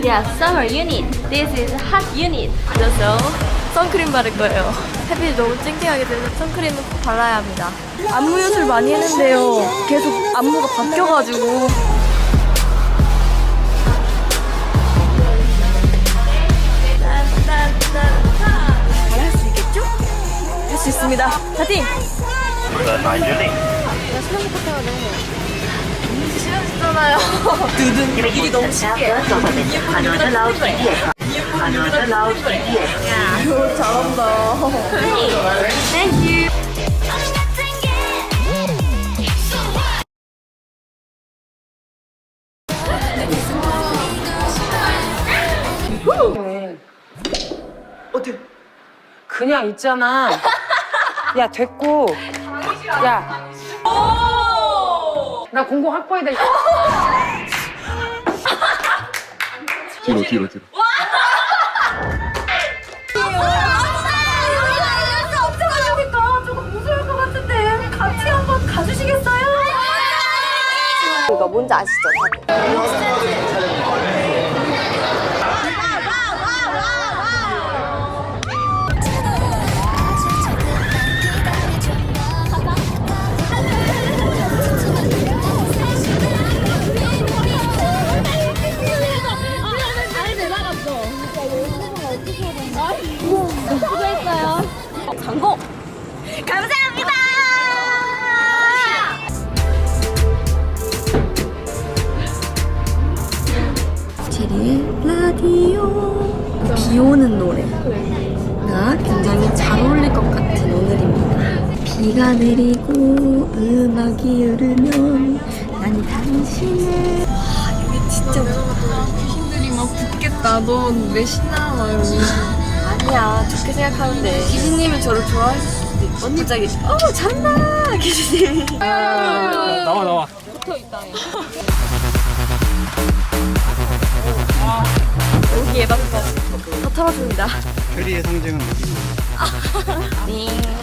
Yeah, summer unit. This is hot unit. 그래서 선크림 바를 거예요. 햇빛이 너무 쨍쨍하게 돼서 선크림은 꼭 발라야 합니다. 안무 연습을 많이 했는데요. 계속 안무가 바뀌어가지고. 잘할 수 있겠죠? 할 수 있습니다. 파이팅! 두둔 일이 너 싫어졌잖아요. 두둥. 이게 너무 쉽게. 이거 잘한다. Thank 어때? 그냥 있잖아. 야 됐고. 야. 오! 나 공고 확보해야 돼. 뒤로 뒤로 뒤로 이거 뭔지 아시죠? 성공! 감사합니다! 제리의 라디오 비 오는 노래가 굉장히 잘 어울릴 것 같은 오늘입니다. 비가 내리고 음악이 흐르면 난 당신을 와 여기 진짜 귀신들이 막 붙겠다. 너왜 신나? 막 이러고 아 좋게 생각하는데 귀신님이 저를 좋아할 수도 있고 갑자기 어 잔나 귀신님이 나와 나와. 여기에 맞서 다 털어줍니다. 페리의 상징은 네.